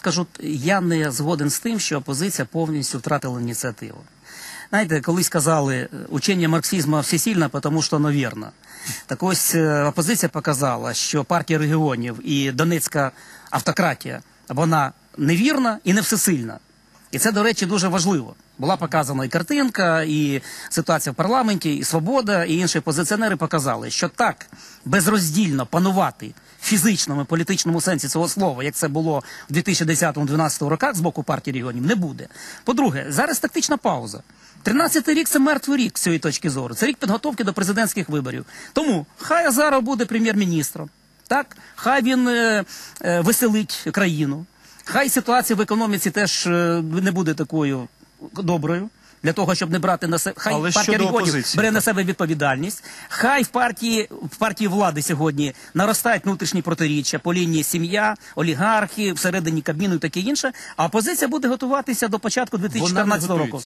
скажу, я не згоден з тим, що опозиція повністю втратила ініціативу. Знаєте, колись казали, учення марксизму всесильне, тому що воно. Так ось е, опозиція показала, що партія регіонів і Донецька автократія, вона невірна і не всесильна. І це, до речі, дуже важливо. Була показана і картинка, і ситуація в парламенті, і свобода, і інші опозиціонери показали, що так безроздільно панувати в фізичному політичному сенсі цього слова, як це було в 2010-2012 роках з боку партії регіонів, не буде. По-друге, зараз тактична пауза. 13-й рік це мертвий рік з цієї точки зору. Це рік підготовки до президентських виборів. Тому хай Азаров буде прем'єр-міністром. Так, хай він е, е, веселить країну. Хай ситуація в економіці теж е, не буде такою доброю. Для того щоб не брати на себе, хай Але партія регіонів бере на себе відповідальність. Хай в партії в партії влади сьогодні наростають внутрішні протиріччя по лінії сім'я, олігархи, всередині кабміну і таке інше. А опозиція буде готуватися до початку 2014 року.